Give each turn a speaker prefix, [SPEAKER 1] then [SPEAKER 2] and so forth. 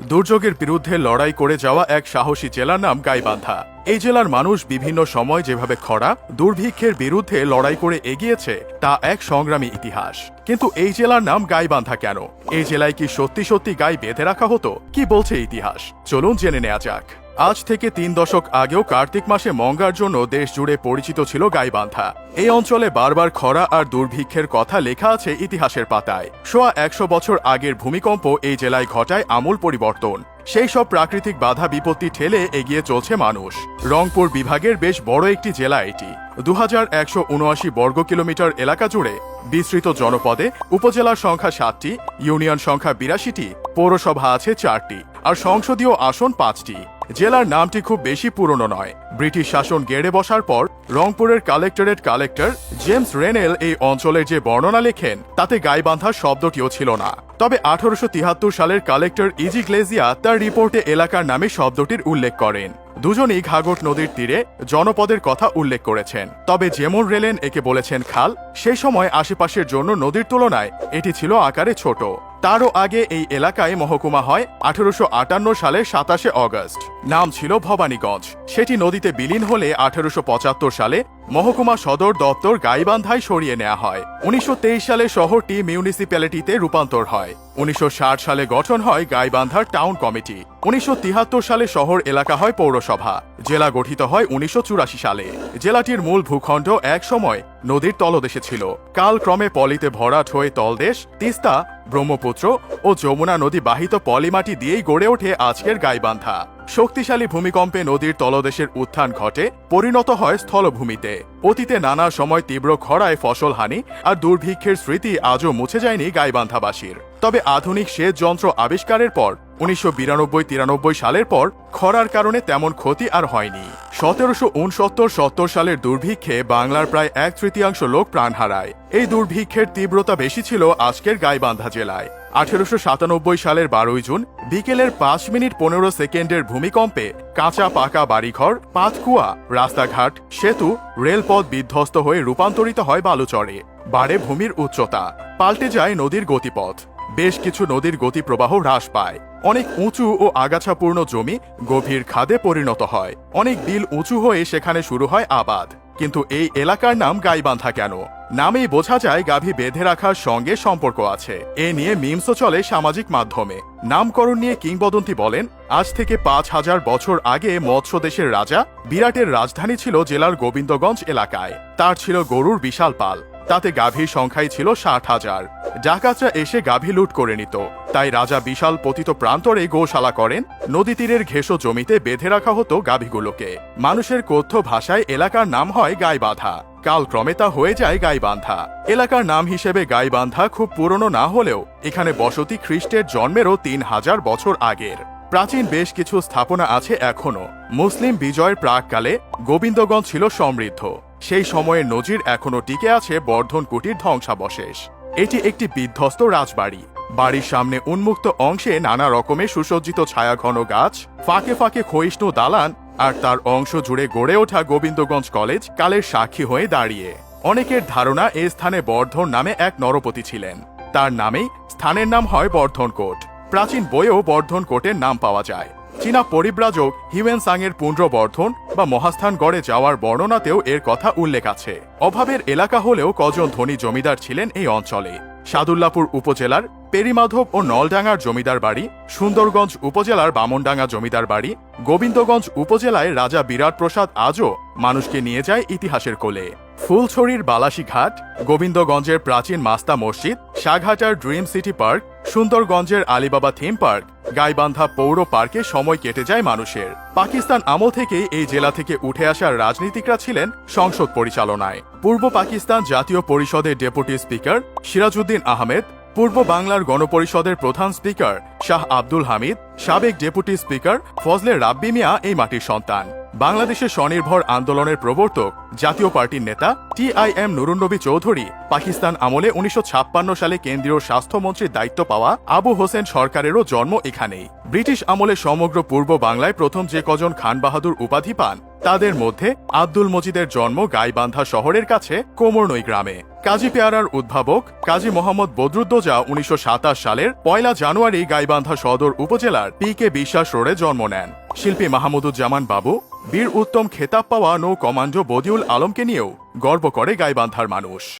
[SPEAKER 1] দুর্যোগের বিরুদ্ধে লড়াই করে যাওয়া এক সাহসী জেলার নাম গাইবান্ধা। এই জেলার মানুষ বিভিন্ন সময় যেভাবে খরা, দুর্ভিক্ষের বিরুদ্ধে লড়াই করে এগিয়েছে, তা এক সংগ্রামী ইতিহাস। কিন্তু এই জেলার নাম গাইবান্ধা কেন? এই জেলায় কি সত্যি সত্যি গাই বেঁধে রাখা হতো? কি বলছে ইতিহাস? চলুন জেনে নেওয়া যাক। আজ থেকে তিন দশক আগেও কার্তিক মাসে মঙ্গার জন্য দেশ জুড়ে পরিচিত ছিল গাইবান্ধা। এই অঞ্চলে বারবার খরা আর দুর্ভিক্ষের কথা লেখা আছে ইতিহাসের পাতায়। সোয়া একশো বছর আগের ভূমিকম্প এই জেলায় ঘটায় আমূল পরিবর্তন। সেই সব প্রাকৃতিক বাধা বিপত্তি ঠেলে এগিয়ে চলছে মানুষ। রংপুর বিভাগের বেশ বড় একটি জেলা এটি। দু হাজার একশো উনআশি বর্গ কিলোমিটার এলাকা জুড়ে বিস্তৃত জনপদে উপজেলার সংখ্যা সাতটি, ইউনিয়ন সংখ্যা বিরাশিটি, পৌরসভা আছে চারটি, আর সংসদীয় আসন পাঁচটি। জেলার নামটি খুব বেশি পুরনো নয়। ব্রিটিশ শাসন গেড়ে বসার পর, রংপুরের কালেক্টরেট কালেক্টর জেমস রেনেল এই অঞ্চলের যে বর্ণনা লেখেন, তাতে গাইবান্ধা শব্দটিও ছিল না। তবে আঠারোশো তিয়াত্তর সালের কালেক্টর ইজি গ্লেজিয়া তার রিপোর্টে এলাকার নামে শব্দটির উল্লেখ করেন। দুজনেই ঘাগট নদীর তীরে জনপদের কথা উল্লেখ করেছেন। তবে যেমন রেলেন একে বলেছেন খাল, সেই সময় আশেপাশের জন্য নদীর তুলনায় এটি ছিল আকারে ছোট। তারও আগে এই এলাকায় মহকুমা হয় আঠারোশো আটান্ন সালের সাতাশে অগস্ট। নাম ছিল ভবানীগঞ্জ। সেটি নদীতে বিলীন হলে আঠারোশো পঁচাত্তর সালে মহকুমা সদর দপ্তর গাইবান্ধায় সরিয়ে নেওয়া হয়। উনিশশো তেইশ সালে শহরটি মিউনিসিপ্যালিটিতে রূপান্তর হয়। উনিশশো ষাট সালে গঠন হয় গাইবান্ধার টাউন কমিটি। উনিশশো তিয়াত্তর সালে শহর এলাকা হয় পৌরসভা। জেলা গঠিত হয় উনিশশো চুরাশি সালে। জেলাটির মূল ভূখণ্ড এক সময় নদীর তলদেশে ছিল। কালক্রমে পলিতে ভরাট হয়ে তলদেশ, তিস্তা ব্রহ্মপুত্র ও যমুনা নদী বাহিত পলিমাটি দিয়েই গড়ে ওঠে আজকের গাইবান্ধা। শক্তিশালী ভূমিকম্পে নদীর তলদেশের উত্থান ঘটে, পরিণত হয় স্থলভূমিতে। অতীতে নানা সময় তীব্র খরায় ফসলহানি আর দুর্ভিক্ষের স্মৃতি আজও মুছে যায়নি গাইবান্ধাবাসীর। তবে আধুনিক সেচ যন্ত্র আবিষ্কারের পর, উনিশশো বিরানব্বই তিরানব্বই সালের পর, খরার কারণে তেমন ক্ষতি আর হয়নি। সতেরোশো উনসত্তর সত্তর সালের দুর্ভিক্ষে বাংলার প্রায় এক তৃতীয়াংশ লোক প্রাণ হারায়। এই দুর্ভিক্ষের তীব্রতা বেশি ছিল আজকের গাইবান্ধা জেলায়। আঠেরোশো সাতানব্বই সালের বারোই জুন, বিকেলের পাঁচ মিনিট পনেরো সেকেন্ডের ভূমিকম্পে কাঁচা পাকা বাড়িঘর, পাতকুয়া, রাস্তাঘাট, সেতু, রেলপথ বিধ্বস্ত হয়ে রূপান্তরিত হয় বালুচরে। বাড়ে ভূমির উচ্চতা। পাল্টে যায় নদীর গতিপথ। বেশ কিছু নদীর গতি প্রবাহ হ্রাস পায়। অনেক উঁচু ও আগাছাপূর্ণ জমি গভীর খাদে পরিণত হয়। অনেক বিল উঁচু হয়ে সেখানে শুরু হয় আবাদ। কিন্তু এই এলাকার নাম গাইবান্ধা কেন? নামেই বোঝা যায় গাভী বেঁধে রাখার সঙ্গে সম্পর্ক আছে। এ নিয়ে মিমসও চলে সামাজিক মাধ্যমে। নামকরণ নিয়ে কিংবদন্তি বলেন, আজ থেকে পাঁচ হাজার বছর আগে মৎস্য দেশের রাজা বিরাটের রাজধানী ছিল জেলার গোবিন্দগঞ্জ এলাকায়। তার ছিল গরুর বিশাল পাল। তাতে গাভীর সংখ্যাই ছিল ষাট হাজার। ডাকাতরা এসে গাভী লুট করে নিত। তাই রাজা বিশাল পতিত প্রান্তরে গোশালা করেন। নদী তীরের ঘেঁষো জমিতে বেঁধে রাখা হতো গাভীগুলোকে। মানুষের কথ্য ভাষায় এলাকার নাম হয় গাইবাধা। কালক্রমে তা হয়ে যায় গাইবান্ধা। এলাকার নাম হিসেবে গাইবান্ধা খুব পুরনো না হলেও এখানে বসতি খ্রিস্টের জন্মেরও তিন হাজার বছর আগের। প্রাচীন বেশ কিছু স্থাপনা আছে এখনও মুসলিম বিজয়ের প্রাককালে গোবিন্দগঞ্জ ছিল সমৃদ্ধ। সেই সময়ের নজির এখনও টিকে আছে বর্ধন কুটির ধ্বংসাবশেষ। এটি একটি বিধ্বস্ত রাজবাড়ি। বাড়ির সামনে উন্মুক্ত অংশে নানা রকমের সুসজ্জিত ছায়াঘন গাছ, ফাঁকে ফাঁকে ক্ষয়িষ্ণু দালান, আর তার অংশ জুড়ে গড়ে ওঠা গোবিন্দগঞ্জ কলেজ কালের সাক্ষী হয়ে দাঁড়িয়ে। অনেকের ধারণা এ স্থানে বর্ধন নামে এক নরপতি ছিলেন। তার নামেই স্থানের নাম হয় বর্ধনকোট। প্রাচীন বইয়েও বর্ধনকোটের নাম পাওয়া যায়। চীনা পরিব্রাজক হিউয়েন সাংয়ের পুণ্ড্রবর্ধন বা মহাস্থানগড়ে যাওয়ার বর্ণনাতেও এর কথা উল্লেখ আছে। অভাবের এলাকা হলেও কজন ধনী জমিদার ছিলেন এই অঞ্চলে। সাদুল্লাপুর উপজেলার পেরিমাধব ও নলডাঙ্গার জমিদার বাড়ি, সুন্দরগঞ্জ উপজেলার বামনডাঙ্গা জমিদার বাড়ি, গোবিন্দগঞ্জ উপজেলায় রাজা বিরাট প্রসাদ আজও মানুষকে নিয়ে যায় ইতিহাসের কোলে। ফুলছড়ির বালাসী ঘাট গোবিন্দগঞ্জের প্রাচীন মাস্তা মসজিদ শাহঘাটার ড্রিম সিটি পার্ক, সুন্দরগঞ্জের আলিবাবা থিম পার্ক গাইবান্ধা পৌর পার্কে সময় কেটে যায় মানুষের। পাকিস্তান আমল থেকেই এই জেলা থেকে উঠে আসার রাজনীতিকরা ছিলেন সংসদ পরিচালনায়। পূর্ব পাকিস্তান জাতীয় পরিষদের ডেপুটি স্পিকার সিরাজউদ্দিন আহমেদ, পূর্ব বাংলার গণপরিষদের প্রধান স্পিকার শাহ আব্দুল হামিদ, সাবেক ডেপুটি স্পিকার ফজলে রাব্বি মিয়া এই মাটির সন্তান। বাংলাদেশের স্বনির্ভর আন্দোলনের প্রবর্তক জাতীয় পার্টির নেতা টিআইএম নুরুন্নবী চৌধুরী পাকিস্তান আমলে উনিশশো সালে কেন্দ্রীয় স্বাস্থ্যমন্ত্রীর দায়িত্ব পাওয়া আবু হোসেন সরকারেরও জন্ম এখানেই। ব্রিটিশ আমলে সমগ্র পূর্ব বাংলায় প্রথম যে কজন খান বাহাদুর উপাধি পান, তাদের মধ্যে আব্দুল মজিদের জন্ম গাইবান্ধা শহরের কাছে কোমরনই গ্রামে। কাজী পেয়ারার উদ্ভাবক কাজী মোহাম্মদ বদরুদ্দোজা উনিশশো সাতাশ সালের পয়লা জানুয়ারি গাইবান্ধা সদর উপজেলার পি কে বিশ্বাস রোডে জন্ম নেন। শিল্পী মাহমুদুজ্জামান বাবু, বীর উত্তম খেতাব পাওয়া নৌ কমান্ডো বদিউল আলমকে নিয়েও গর্ব করে গাইবান্ধার মানুষ।